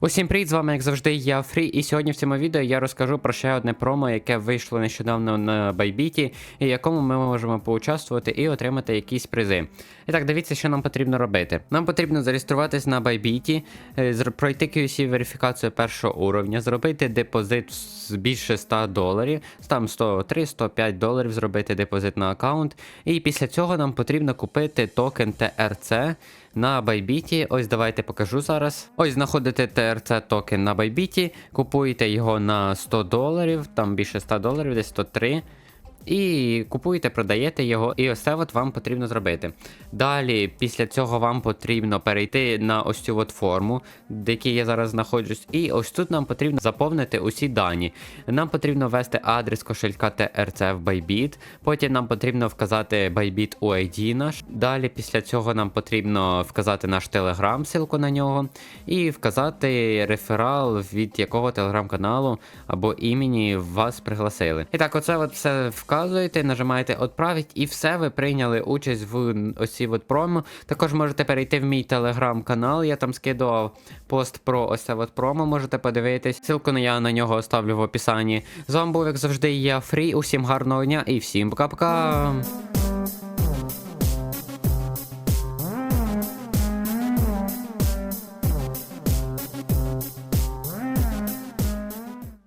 Усім привіт, з вами, як завжди, я Фрі, і сьогодні в цьому відео я розкажу про ще одне промо, яке вийшло нещодавно на Байбіті, і якому ми можемо поучаствувати і отримати якісь призи. І так, дивіться, що нам потрібно робити. Нам потрібно зареєструватись на Байбіті, е, пройти QC верифікацію першого уровня, зробити депозит з більше 100 доларів, там 103, 105 доларів зробити депозит на аккаунт. І після цього нам потрібно купити токен TRC на Байбіті. Ось давайте покажу зараз. Ось знаходите TRC токен на Байбіті, купуєте його на 100 доларів, там більше 100 доларів, десь 103. І купуєте, продаєте його, і ось це от вам потрібно зробити. Далі, після цього вам потрібно перейти на ось цю от форму, в якій я зараз знаходжусь, і ось тут нам потрібно заповнити усі дані. Нам потрібно ввести адрес кошелька TRC в Bybit, потім нам потрібно вказати Bybit UID наш. Далі після цього нам потрібно вказати наш телеграм, ссылку на нього, і вказати реферал, від якого телеграм-каналу або імені вас пригласили. І так, оце от все вказуєте, нажимаєте «Отправить» і все, ви прийняли участь в оці от промо. Також можете перейти в мій телеграм-канал, я там скидував пост про ось це от промо, можете подивитись. Ссылку я на нього оставлю в описанні. З вами був, як завжди, я Фрі. Усім гарного дня і всім пока-пока!